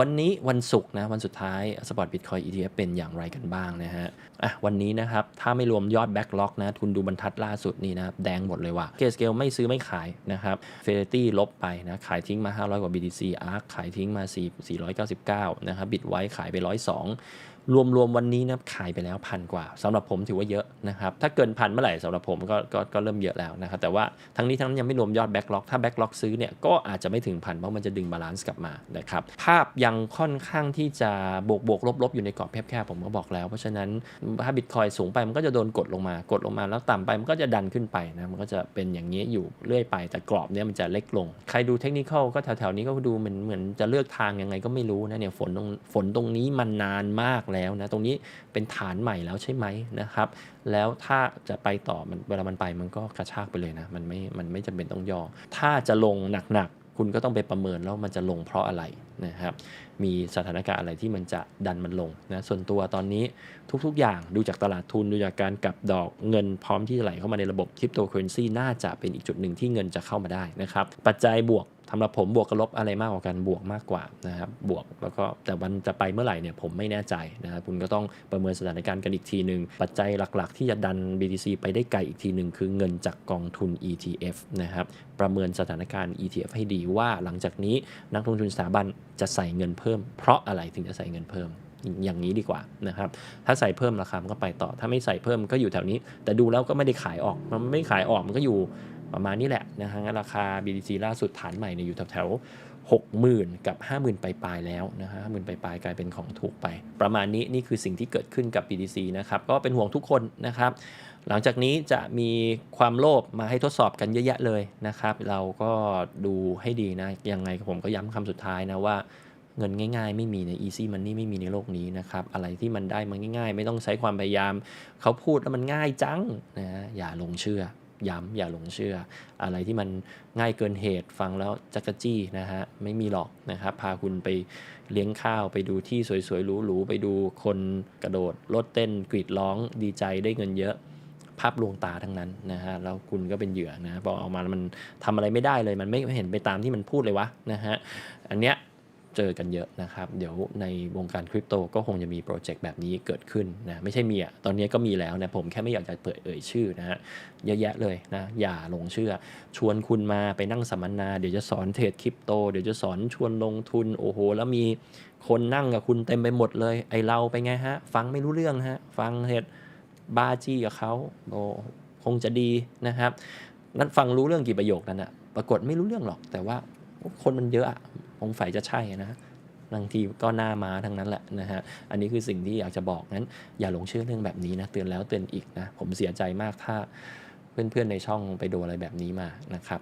วันนี้วันศุกร์นะวันสุดท้ายสปอร์ตบิตคอย ETF เป็นอย่างไรกันบ้างนะฮะอะวันนี้นะครับ ถ้าไม่รวมยอดแบ็กล็อกนะคุณดูบรรทัดล่าสุดนี่นะครับแดงหมดเลยว่ะเคสเกลไม่ซื้อไม่ขายนะครับเฟเดตี้ลบไปนะขายทิ้งมา 500 กว่า BTC ARK ขายทิ้งมา 4 499 นะครับบิตไว้ขายไป 102 รวมรวมวันนี้นะขายไปแล้วพันกว่าสำหรับผมถือว่าเยอะนะครับถ้าเกินพันเมื่อไหร่สำหรับผมก็ก็ก็เริ่มเยอะแล้วนะครับแต่ว่าทั้งนี้ทั้งนั้นยังไม่รวมยอดแบ็กล็อกถ้าแบ็กล็อกซื้อเนี่ยก็อาจจะไม่ถึงพันเพราะมันจะดึงบาลานซ์กลับมานะครับภาพยังค่อนข้างที่จะบวกบวกลบลบอยู่ในกรอบแคบๆผมก็บอกแล้ว เพราะฉะนั้นถ้าบิตคอยสูงไปมันก็จะโดนกดลงมากดลงมาแล้วต่ำไปมันก็จะดันขึ้นไปนะมันก็จะเป็นอย่างนี้อยู่เรื่อยไปแต่กรอบเนี้ยมันจะเล็กลง ใครดูเทคนิคก็แถวๆนี้ก็ดูเหมือนเหมือนจะเลือกทางยังไงก็ไม่รู้นะเนี่ยฝนตรงฝนตรงนี้มันนานมากแแล้วนะตรงนี้เป็นฐานใหม่แล้วใช่ไหมนะครับ แล้วถ้าจะไปต่อมันเวลามันไปมันก็กระชากไปเลยนะมันไม่มันไม่จำเป็นต้องย่อ ถ้าจะลงหนักๆคุณก็ต้องไปประเมินแล้วมันจะลงเพราะอะไร นะครับมีสถานการณ์อะไรที่มันจะดันมันลงนะส่วนตัวตอนนี้ทุกๆ อย่างดูจากตลาดทุนดูจากการกลับดอกเงินพร้อมที่จะไหลเข้ามาในระบบคริปโตเคอเรนซีน่าจะเป็นอีกจุดหนึ่งที่เงินจะเข้ามาได้นะครับปัจจัยบวกสำหรับผมบวกกับลบอะไรมากกว่ากันบวกมากกว่านะครับบวกแล้วก็แต่วันจะไปเมื่อไหร่เนี่ยผมไม่แน่ใจนะครับคุณก็ต้องประเมินสถานการณ์กันอีกทีหนึ่งปัจจัยหลักๆ ที่จะดัน BTC ไปได้ไกลอีกทีหนึ่งคือเงินจากกองทุน ETF นะครับประเมินสถานการณ์ ETF ให้ดีว่าหลังจากนี้นักลงทุนสถาบัน จะใส่เงินเพิ่ม เพราะอะไรถึงจะใส่เงินเพิ่มอย่างนี้ดีกว่านะครับ ถ้าใส่เพิ่มราคามันก็ไปต่อ ถ้าไม่ใส่เพิ่มก็อยู่แถวนี้ แต่ดูแล้วก็ไม่ได้ขายออก มันไม่ขายออกมันก็อยู่ ประมาณนี้แหละนะฮะราคา BTC ล่าสุดฐานใหม่เนี่ยอยู่แถวๆ60,000กับ50,000ไปลายๆแล้วนะฮะ50,000ไปลายๆกลายเป็นของถูกไป ประมาณนี้นี่คือสิ่งที่เกิดขึ้นกับ BTC นะครับก็เป็นห่วงทุกคนนะครับ หลังจากนี้จะมีความโลภมาให้ทดสอบกันเยอะแยะเลยนะครับ เราก็ดูให้ดีนะยังไงผมก็ย้ำคำสุดท้ายนะว่าเงินง่ายๆ ไม่มีใน easy money ไม่มีในโลกนี้นะครับ อะไรที่มันได้มาง่าย ๆ ไม่ต้องใช้ความพยายาม เขาพูดแล้วมันง่ายจังนะอย่าลงเชื่อ ย้ำอย่าหลงเชื่อ อะไรที่มันง่ายเกินเหตุฟังแล้วจักรจี้นะฮะไม่มีหรอกนะครับพาคุณไปเลี้ยงข้าวไปดูที่สวยๆหรูๆไปดูคนกระโดดรถเต้นกรีดร้องดีใจได้เงินเยอะภาพลวงตาทั้งนั้นนะฮะแล้วคุณก็เป็นเหยื่อนะพอออกมาแล้วมันทำอะไรไม่ได้เลยมันไม่เห็นไปตามที่มันพูดเลยวะนะฮะอันเนี้ย เจอกันเยอะนะครับ เดี๋ยวในวงการคริปโตก็คงจะมีโปรเจกต์แบบนี้เกิดขึ้นนะไม่ใช่มีอะตอนนี้ก็มีแล้วนะผมแค่ไม่อยากจะเปิดเอ่ยชื่อนะฮะเยอะแยะเลยนะอย่าหลงเชื่อ ชวนคุณมาไปนั่งสัมมนาเดี๋ยวจะสอนเทรดคริปโตเดี๋ยวจะสอนชวนลงทุนโอ้โหแล้วมีคนนั่งกับคุณเต็มไปหมดเลย ไอเราไปไงฮะ ฟังไม่รู้เรื่องฮะ ฟังเทรดบาจี้กับเขาโอ้คงจะดีนะครับนั้นฟังรู้เรื่องกี่ประโยคนั้นอะปรากฏไม่รู้เรื่องหรอก แต่ว่าคนมันเยอะอะ องฝ่ายจะใช่นะบางทีก็หน้ามาทั้งนั้นแหละนะฮะ อันนี้คือสิ่งที่อยากจะบอกงั้น อย่าหลงเชื่อเรื่องแบบนี้นะเตือนแล้วเตือนอีกนะ ผมเสียใจมากถ้าเพื่อนๆในช่องไปโดนอะไรแบบนี้มานะครับ